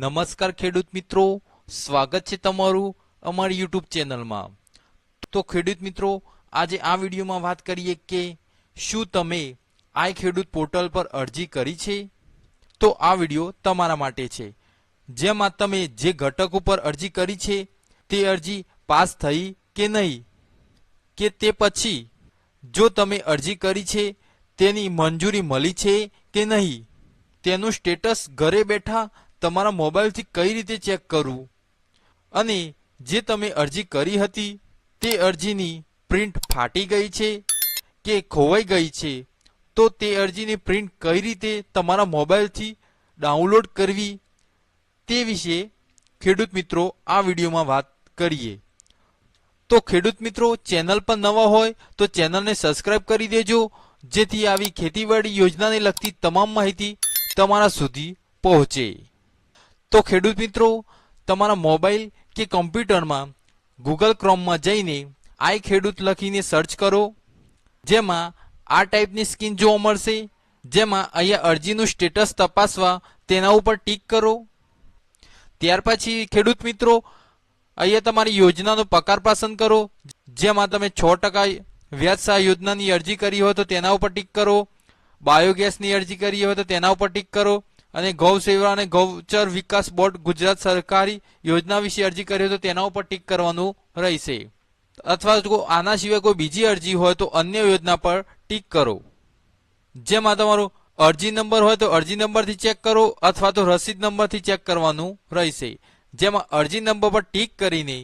નમસ્કાર ખેડૂત મિત્રો, સ્વાગત છે તમારું અમારી યુટ્યુબ ચેનલમાં. તો ખેડૂત મિત્રો, આજે આ વિડીયોમાં વાત કરીએ કે શું તમે આ ખેડૂત પોર્ટલ પર અરજી કરી છે? તો આ વીડિયો તમારા માટે છે. જેમાં તમે જે ઘટક ઉપર અરજી કરી છે, તે અરજી પાસ થઈ કે નહીં? કે તે પછી જો તમે અરજી કરી છે, તેની મંજૂરી મળી છે કે નહીં? તેનું સ્ટેટસ ઘરે બેઠા તમારા મોબાઈલથી કઈ રીતે ચેક કરવું અને જે તમે અરજી કરી હતી, તે અરજીની પ્રિન્ટ ફાટી ગઈ છે કે ખોવાઈ ગઈ છે? તો તે અરજીની પ્રિન્ટ કઈ રીતે તમારા મોબાઈલથી ડાઉનલોડ કરવી? તે વિશે ખેડૂત મિત્રો આ વિડીયોમાં વાત કરીએ. તો ખેડૂત મિત્રો, ચેનલ પર નવા હોય તો ચેનલને સબસ્ક્રાઇબ કરી દેજો, જેથી આવી ખેતીવાડી યોજનાને લગતી તમામ માહિતી તમારા સુધી પહોંચે. તો ખેડૂત મિત્રો, તમારા મોબાઈલ કે કમ્પ્યુટરમાં ગૂગલ ક્રોમમાં જઈને આઈ ખેડૂત લખીને સર્ચ કરો. જેમાં આ ટાઈપની સ્કીન જોવા મળશે. જેમાં અહીંયા અરજીનું સ્ટેટસ તપાસવા તેના ઉપર ટીક કરો. ત્યાર પછી ખેડૂત મિત્રો, અહીંયા તમારી યોજનાનો પગાર પસંદ કરો. જેમાં તમે છ ટકા વ્યાજ સહાય યોજનાની અરજી કરી હોય તો તેના ઉપર ટીક કરો. બાયોગેસની અરજી કરી હોય તો તેના ઉપર ટીક કરો. અને ગૌ સેવા અને ગૌચર વિકાસ બોર્ડ ગુજરાત સરકારી યોજના વિશે અરજી કરી હોય તો તેના ઉપર ટીક કરવાનું રહેશે. અથવા જો આના સિવાય કોઈ બીજી અરજી હોય તો અન્ય યોજના પર ટીક કરો. જેમાં તમારો અરજી નંબર હોય તો અરજી નંબરથી ચેક કરો અથવા તો રસીદ નંબરથી ચેક કરવાનું રહેશે. જેમાં અરજી નંબર પર ટીક કરીને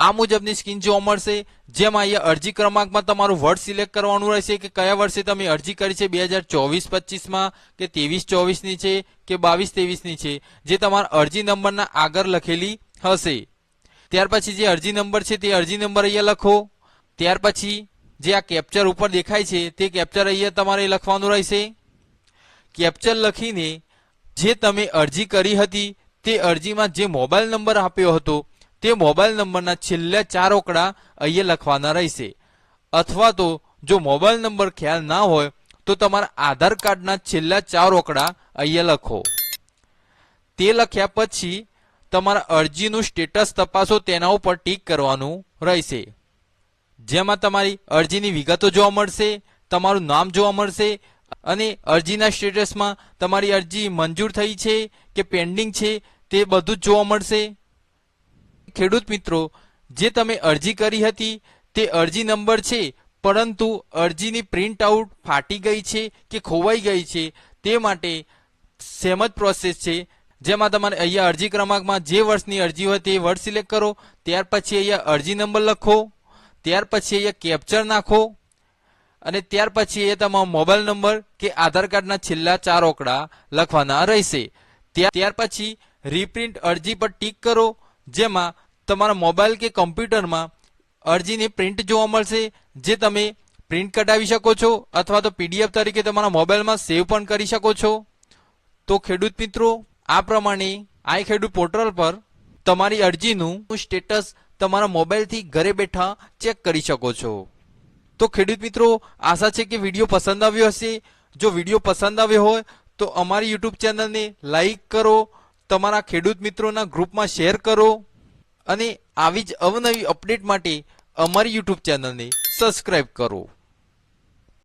આ મુજબની સ્કીન જોવા મળશે. જેમાં અહીંયા અરજી ક્રમાંકમાં તમારું વર્ષ સિલેક્ટ કરવાનું રહેશે કે કયા વર્ષે તમે અરજી કરી છે? બે હજાર ચોવીસ પચીસમાં કે ત્રેવીસ ચોવીસની છે કે બાવીસ ત્રેવીસની છે? જે તમારા અરજી નંબરના આગળ લખેલી હશે. ત્યાર પછી જે અરજી નંબર છે તે અરજી નંબર અહીંયા લખો. ત્યાર પછી જે આ કેપ્ચર ઉપર દેખાય છે તે કેપ્ચર અહીંયા તમારે લખવાનું રહેશે. કેપ્ચર લખીને જે તમે અરજી કરી હતી તે અરજીમાં જે મોબાઈલ નંબર આપ્યો હતો તે મોબાઈલ નંબરના છેલ્લા ચાર ઓકડા અહીંયા લખવાના રહેશે. અથવા તો જો મોબાઈલ નંબર ખ્યાલ ના હોય, તો તમારા આધાર કાર્ડના છેલ્લા ચાર ઓકડા અહીંયા લખો. તે લખ્યા પછી તમારા અરજીનું સ્ટેટસ તપાસો, તેના ઉપર ટીક કરવાનું રહેશે. જેમાં તમારી અરજીની વિગતો જોવા મળશે, તમારું નામ જોવા મળશે, અને અરજીના સ્ટેટસમાં તમારી અરજી મંજૂર થઈ છે કે પેન્ડિંગ છે તે બધું જ જોવા મળશે. ખેડૂત મિત્રો, જે તમે અરજી કરી હતી, તે અરજી નંબર છે, પરંતુ અરજીની પ્રિન્ટ આઉટ ફાટી ગઈ છે કે ખોવાઈ ગઈ છે, તે માટે સેમ જ પ્રોસેસ છે. જેમાં તમારે અહીંયા અરજી ક્રમાંકમાં જે વર્ષની અરજી હોય તે વર્ષ સિલેક્ટ કરો, ત્યાર પછી અહીંયા અરજી નંબર લખો, ત્યાર પછી અહીંયા કેપ્ચર નાખો, અને ત્યાર પછી અહીંયા તમારો મોબાઈલ નંબર કે આધાર કાર્ડના છેલ્લા ચાર ઓકડા લખવાના રહેશે. ત્યાર પછી રીપ્રિન્ટ અરજી પર ટીક કરો, જેમાં તમારા મોબાઈલ કે કમ્પ્યુટરમાં અરજીની પ્રિન્ટ જોવા મળશે, જે તમે પ્રિન્ટ કઢાવી શકો છો, અથવા તો પીડીએફ તરીકે તમારા મોબાઈલમાં સેવ પણ કરી શકો છો. તો ખેડૂત મિત્રો, આ પ્રમાણે આઈ ખેડૂત પોર્ટલ પર તમારી અરજીનું સ્ટેટસ તમારા મોબાઈલથી ઘરે બેઠા ચેક કરી શકો છો. તો ખેડૂત મિત્રો, આશા છે કે વીડિયો પસંદ આવ્યો હશે. જો વીડિયો પસંદ આવ્યો હોય, તો અમારી યુટ્યુબ ચેનલને લાઈક કરો, તમારા ખેડૂત મિત્રોના ગ્રુપમાં શેર કરો. અને આવી જ અવનવી અપડેટ માટે અમારી યુટ્યુબ ચેનલને સબસ્ક્રાઈબ કરો.